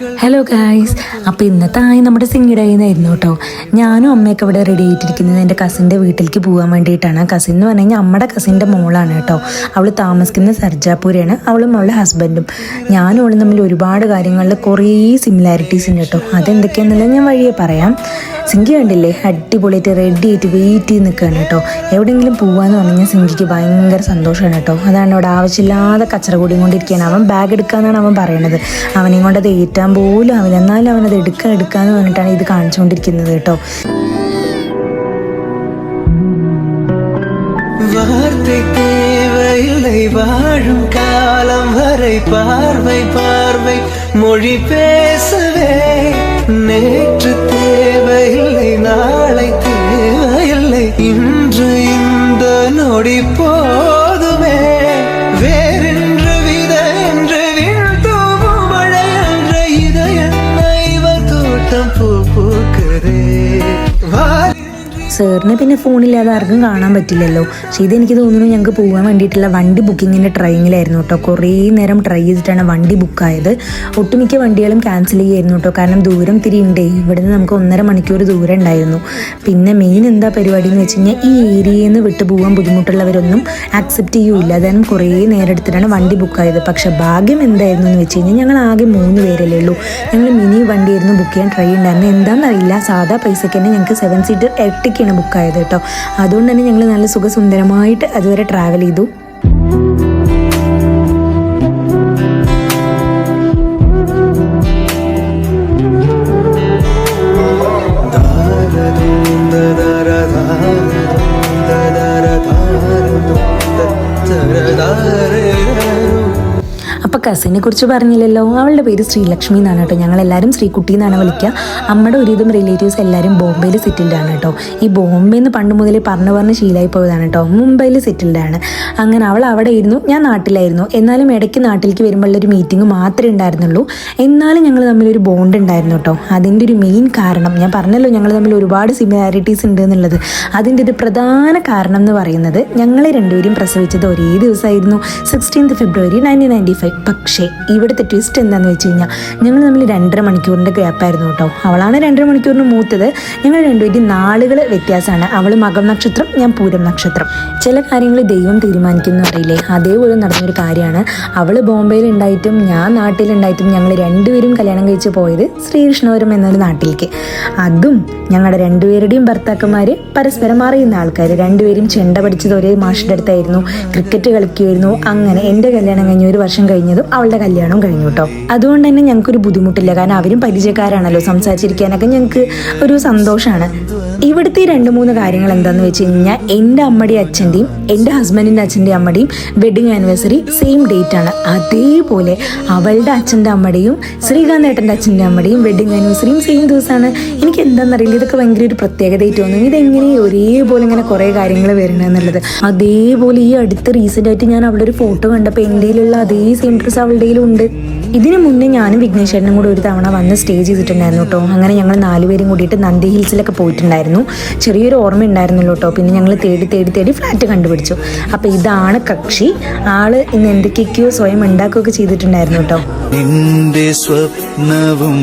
Hello guys അപ്പോൾ ഇന്നത്തെ ആയി നമ്മുടെ സിംഗിടായിരുന്നു കേട്ടോ. ഞാനും അമ്മയൊക്കെ ഇവിടെ റെഡി ആയിട്ടിരിക്കുന്നത് എന്റെ കസിന്റെ വീട്ടിലേക്ക് പോകാൻ വേണ്ടിയിട്ടാണ്. കസിൻ എന്ന് പറഞ്ഞു കഴിഞ്ഞാൽ അമ്മയുടെ കസിന്റെ മോളാണ് കേട്ടോ. അവൾ താമസിക്കുന്ന സർജാപൂരാണ്. അവളും അവളുടെ ഹസ്ബൻഡും ഞാനും അവളും തമ്മിൽ ഒരുപാട് കാര്യങ്ങളിൽ കുറേ സിമിലാരിറ്റീസ് ഉണ്ട് കേട്ടോ. അതെന്തൊക്കെയാണെന്നുള്ളത് ഞാൻ വഴിയെ പറയാം. സിങ്കി കണ്ടില്ലേ? അടിപൊളിയായിട്ട് റെഡി ആയിട്ട് വെയിറ്റ് ചെയ്ത് നിൽക്കുകയാണ് കേട്ടോ. എവിടെയെങ്കിലും പോവാന്ന് പറഞ്ഞാൽ സിങ്കിക്ക് ഭയങ്കര സന്തോഷമാണ് കേട്ടോ. അതാണ് അവിടെ ആവശ്യമില്ലാതെ കച്ചറ കൂടിയും കൊണ്ടിരിക്കുകയാണ് അവൻ ബാഗ് എടുക്കാന്നാണ് അവൻ പറയണത്. അവനെയും കൊണ്ട് അത് ഏറ്റാൻ പോലും അവൻ എന്നാലും അവനത് എടുക്കാൻ എടുക്കാന്ന് പറഞ്ഞിട്ടാണ് ഇത് കാണിച്ചുകൊണ്ടിരിക്കുന്നത് കേട്ടോ வார்த்தை தேவையில்லை வாழும் காலம் வரை பார்வை பார்வை மொழி பேசவே நேற்று தேவையில்லை நாளை தேவையில்லை இன்று இந்த நொடி போதுமே സാറിന് പിന്നെ ഫോണില്ലാതെ ആർക്കും കാണാൻ പറ്റില്ലല്ലോ. പക്ഷേ ഇതെനിക്ക് തോന്നുന്നു ഞങ്ങൾക്ക് പോകാൻ വേണ്ടിയിട്ടുള്ള വണ്ടി ബുക്കിങ്ങിന്റെ ട്രെയിനിലായിരുന്നു കേട്ടോ. കുറേ നേരം ട്രൈ ചെയ്തിട്ടാണ് വണ്ടി ബുക്കായത്. ഒട്ടുമിക്ക വണ്ടികളും ക്യാൻസൽ ചെയ്യായിരുന്നു കേട്ടോ. കാരണം ദൂരം തിരി ഉണ്ടേ. ഇവിടുന്ന് നമുക്ക് ഒന്നര മണിക്കൂർ ദൂരം ഉണ്ടായിരുന്നു. പിന്നെ മെയിൻ എന്താ പരിപാടി എന്ന് വെച്ച് കഴിഞ്ഞാൽ ഈ ഏരിയയിൽ നിന്ന് വിട്ടു പോകാൻ ബുദ്ധിമുട്ടുള്ളവരൊന്നും ആക്സെപ്റ്റ് ചെയ്യൂല അതാണ് കുറേ നേരം എടുത്തിട്ടാണ് വണ്ടി ബുക്കായത്. പക്ഷെ ഭാഗ്യം എന്തായിരുന്നു എന്ന് വെച്ച് കഴിഞ്ഞാൽ ഞങ്ങൾ ആകെ മൂന്ന് പേരല്ലേ ഉള്ളൂ. ഞങ്ങൾ മിനി വണ്ടിയായിരുന്നു ബുക്ക് ചെയ്യാൻ ട്രൈ ഉണ്ടായിരുന്നു എന്താണെന്നറിയില്ല. സാധാ പൈസയ്ക്ക് തന്നെ ഞങ്ങൾക്ക് സെവൻ സീറ്റർ എട്ടിക്കാണ് ബുക്കായത് കേട്ടോ. അതുകൊണ്ട് തന്നെ ഞങ്ങൾ നല്ല സുഖസുന്ദരമായിട്ട് അതുവരെ ട്രാവൽ ചെയ്തു. കസിനെ കുറിച്ച് പറഞ്ഞില്ലല്ലോ. അവളുടെ പേര് ശ്രീലക്ഷ്മി എന്നാണ് കേട്ടോ. ഞങ്ങളെല്ലാവരും ശ്രീകുട്ടി എന്നാണ് വിളിക്കുക. അമ്മയുടെ ഒരുവിധം റിലേറ്റീവ്സ് എല്ലാവരും ബോംബെയിൽ സെറ്റിൽഡ് ആണ് കേട്ടോ. ഈ ബോംബെ എന്ന് പണ്ട് മുതലേ പറഞ്ഞു പറഞ്ഞ് ശീലായി പോയതാണ് കേട്ടോ. മുംബൈയിൽ സെറ്റിൽഡ് ആണ്. അങ്ങനെ അവൾ അവിടെ ഇരുന്നു. ഞാൻ നാട്ടിലായിരുന്നു. എന്നാലും ഇടയ്ക്ക് നാട്ടിലേക്ക് വരുമ്പോഴുള്ളൊരു മീറ്റിംഗ് മാത്രമേ ഉണ്ടായിരുന്നുള്ളൂ. എന്നാലും ഞങ്ങൾ തമ്മിലൊരു ബോണ്ട് ഉണ്ടായിരുന്നു കേട്ടോ. അതിന്റെ ഒരു മെയിൻ കാരണം ഞാൻ പറഞ്ഞല്ലോ ഞങ്ങൾ തമ്മിൽ ഒരുപാട് സിമിലാരിറ്റീസ് ഉണ്ട് എന്നുള്ളത്. അതിന്റെ ഒരു പ്രധാന കാരണം എന്ന് പറയുന്നത് ഞങ്ങളെ രണ്ടുപേരും പ്രസവിച്ചത് ഒരേ ദിവസമായിരുന്നു. Sixteenth February nineteen ninety five പക്ഷേ ഇവിടുത്തെ ട്വിസ്റ്റ് എന്താണെന്ന് വെച്ച് കഴിഞ്ഞാൽ ഞങ്ങൾ തമ്മിൽ രണ്ടര മണിക്കൂറിന്റെ ഗ്യാപ്പായിരുന്നു കേട്ടോ. അവളാണ് രണ്ടര മണിക്കൂറിന് മൂത്തത്. ഞങ്ങൾ രണ്ടുപേരും നാളുകൾ വ്യത്യാസമാണ്. അവൾ മകം നക്ഷത്രം ഞാൻ പൂരം നക്ഷത്രം. ചില കാര്യങ്ങൾ ദൈവം തീരുമാനിക്കുന്നു അറിയില്ലേ? അതേപോലെ നടന്നൊരു കാര്യമാണ്. അവൾ ബോംബെയിൽ ഉണ്ടായിട്ടും ഞാൻ നാട്ടിലുണ്ടായിട്ടും ഞങ്ങൾ രണ്ടുപേരും കല്യാണം കഴിച്ച് പോയത് ശ്രീകൃഷ്ണപുരം എന്നൊരു നാട്ടിലേക്ക്. അതും ഞങ്ങളുടെ രണ്ടുപേരുടെയും ഭർത്താക്കന്മാർ പരസ്പരം അറിയുന്ന ആൾക്കാർ രണ്ടുപേരും ചെണ്ട പഠിച്ചത് ഒരേ മാഷിന്റെ അടുത്തായിരുന്നു. ക്രിക്കറ്റ് കളിക്കുമായിരുന്നു. അങ്ങനെ എന്റെ കല്യാണം കഴിഞ്ഞ് ഒരു വർഷം കഴിഞ്ഞതും അവളുടെ കല്യാണം കഴിഞ്ഞു കേട്ടോ അതുകൊണ്ട് തന്നെ ഞങ്ങൾക്കൊരു ബുദ്ധിമുട്ടില്ല. കാരണം അവരും പരിചയക്കാരാണല്ലോ. സംസാരിച്ചിരിക്കാനൊക്കെ ഞങ്ങൾക്ക് ഒരു സന്തോഷമാണ് ഇവിടുത്തെ രണ്ട് മൂന്ന് കാര്യങ്ങൾ എന്താണെന്ന് വെച്ച് കഴിഞ്ഞാൽ എന്റെ അമ്മയുടെയും അച്ഛന്റെയും എന്റെ ഹസ്ബൻഡിന്റെ അച്ഛന്റെയും അമ്മയുടെയും വെഡിങ് ആനിവേഴ്സറി സെയിം ഡേറ്റ് ആണ്. അതേപോലെ അവളുടെ അച്ഛന്റെ അമ്മയുടെയും ശ്രീകാന്ത് ഏട്ടന്റെ അച്ഛന്റെ അമ്മയുടെയും വെഡിങ് ആനിവേഴ്സറിയും സെയിം ദിവസമാണ്. എനിക്ക് എന്താണെന്നറിയില്ല ഇതൊക്കെ ഭയങ്കര ഒരു പ്രത്യേകതയായിട്ട് തോന്നുന്നു. ഇതെങ്ങനെ ഒരേപോലെ ഇങ്ങനെ കുറേ കാര്യങ്ങൾ വരണമെന്നുള്ളത് അതേപോലെ ഈ അടുത്ത് റീസെന്റ് ആയിട്ട് ഞാൻ അവളുടെ ഒരു ഫോട്ടോ കണ്ടപ്പോൾ എന്റെയിലുള്ള അതേ സെയിം ഡ്രസ്സ് അവളുടെ ഉണ്ട് ഇതിനു മുന്നേ ഞാനും വിഘ്നേശ്വരനും കൂടെ ഒരു തവണ വന്ന് സ്റ്റേ ചെയ്തിട്ടുണ്ടായിരുന്നു കേട്ടോ. അങ്ങനെ ഞങ്ങൾ നാലുപേരും കൂടിയിട്ട് നന്ദി ഹിൽസിലൊക്കെ പോയിട്ടുണ്ടായിരുന്നു. ചെറിയൊരു ഓർമ്മ ഉണ്ടായിരുന്നല്ലോ കേട്ടോ. പിന്നെ ഞങ്ങൾ തേടി തേടി തേടി ഫ്ലാറ്റ് കണ്ടുപിടിച്ചു. അപ്പോൾ ഇതാണ് കക്ഷി. ആൾ ഇന്ന് എന്തൊക്കെയൊക്കെയോ സ്വയം ഉണ്ടാക്കുകയൊക്കെ ചെയ്തിട്ടുണ്ടായിരുന്നു കേട്ടോ. നിന്റെ സ്വപ്നവും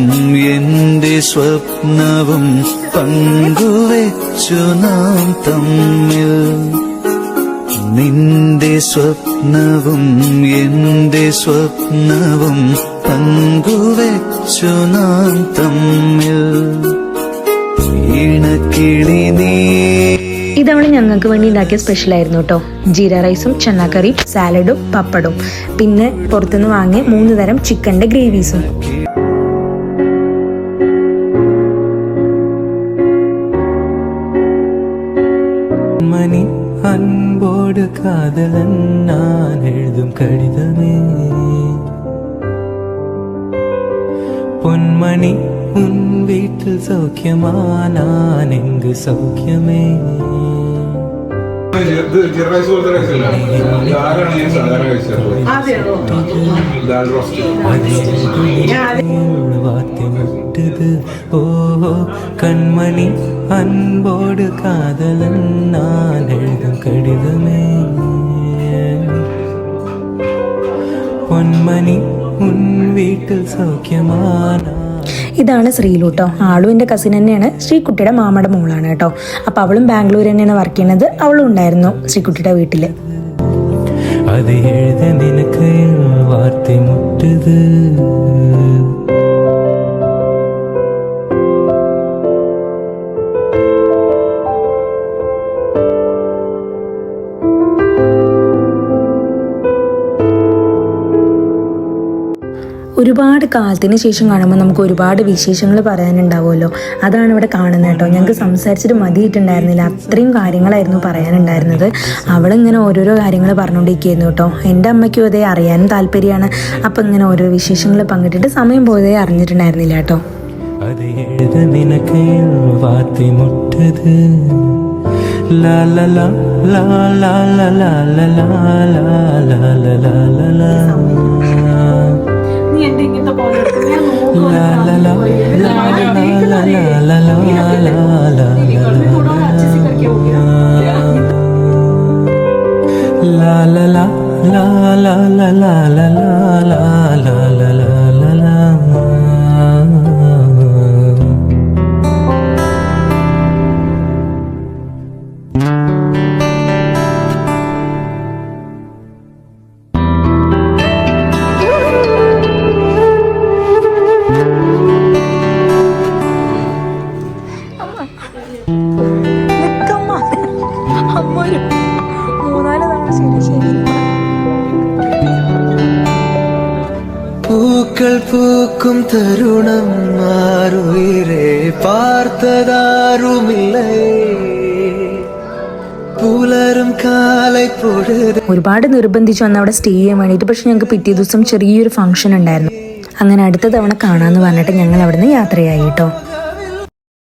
എന്റെ സ്വപ്നവും പങ്കുവെച്ചു നാം തമ്മിൽ. നിന്റെ സ്വപ്നവും എന്റെ സ്വപ്നവും പങ്കുവെച്ചു നാം തമ്മിൽ. ഇണക്കിളി നീ. ഇതവണ ഞങ്ങൾക്ക് വേണ്ടി ഉണ്ടാക്കിയ സ്പെഷ്യൽ ആയിരുന്നു കേട്ടോ ജീര റൈസും ചെന്നക്കറിയും സാലഡും പപ്പടും പിന്നെ പുറത്തുനിന്ന് വാങ്ങിയ മൂന്ന് തരം ചിക്കന്റെ ഗ്രേവീസും அழகு காதலன் நான் எழுதும் கடிதமே. பொன்மணி உன் வீட்டில் சௌக்கியமா நான் எங்கு சௌக்கியமே. வார்த்தை முட்டுது கண்மணி அன்போடு காதலன் நான் எழுதும் கடிதம் വീട്ടിൽ ഇതാണ് ശ്രീ കേട്ടോ ആളും എന്റെ കസിൻ തന്നെയാണ്. ശ്രീകുട്ടിയുടെ മാമയുടെ മോളാണ് കേട്ടോ. അപ്പോൾ അവളും ബാംഗ്ലൂർ തന്നെയാണ് വർക്ക് ചെയ്യുന്നത്. അവളും ഉണ്ടായിരുന്നു ശ്രീകുട്ടിയുടെ വീട്ടിൽ. അത് എഴുത നിനക്ക് വാർത്ത മുറ്റത് ഒരുപാട് കാലത്തിന് ശേഷം കാണുമ്പോൾ നമുക്ക് ഒരുപാട് വിശേഷങ്ങൾ പറയാനുണ്ടാവുമല്ലോ അതാണ് ഇവിടെ കാണുന്നത് കേട്ടോ ഞങ്ങൾക്ക് സംസാരിച്ചിട്ട് മതിയിട്ടുണ്ടായിരുന്നില്ല അത്രയും കാര്യങ്ങളായിരുന്നു പറയാനുണ്ടായിരുന്നത് അവളിങ്ങനെ ഓരോരോ കാര്യങ്ങൾ പറഞ്ഞുകൊണ്ടിരിക്കുന്നു കേട്ടോ എന്റെ അമ്മയ്ക്കും അതേ അറിയാനും താല്പര്യമാണ് അപ്പം ഇങ്ങനെ ഓരോ വിശേഷങ്ങൾ പങ്കിട്ടിട്ട് സമയം പോയതേ അറിഞ്ഞിട്ടുണ്ടായിരുന്നില്ല കേട്ടോ അത് എഴുത നിനക്ക് വാത്തിമുട്ടത് ലാലാ ലാലാ ലാലാ ലാലാ ലാലാ ലാലാ ലാലാ la la la la la la അമ്മ ഒരു മൂന്നാൽ തവണ ശരി ശരി പൂക്കൾ പൂക്കും തരുണം മാറുയിരേ പാർത്തതാരുമില്ലേ? പുലരും കാലൈ ഒരുപാട് നിർബന്ധിച്ചു വന്ന് അവിടെ സ്റ്റേ ചെയ്യാൻ വേണ്ടിയിട്ട് പക്ഷെ ഞങ്ങൾക്ക് പിറ്റേ ദിവസം ചെറിയൊരു ഫംഗ്ഷൻ ഉണ്ടായിരുന്നു. അങ്ങനെ അടുത്ത തവണ കാണാമെന്ന് പറഞ്ഞിട്ട് ഞങ്ങൾ അവിടുന്ന് യാത്രയായി കേട്ടോ.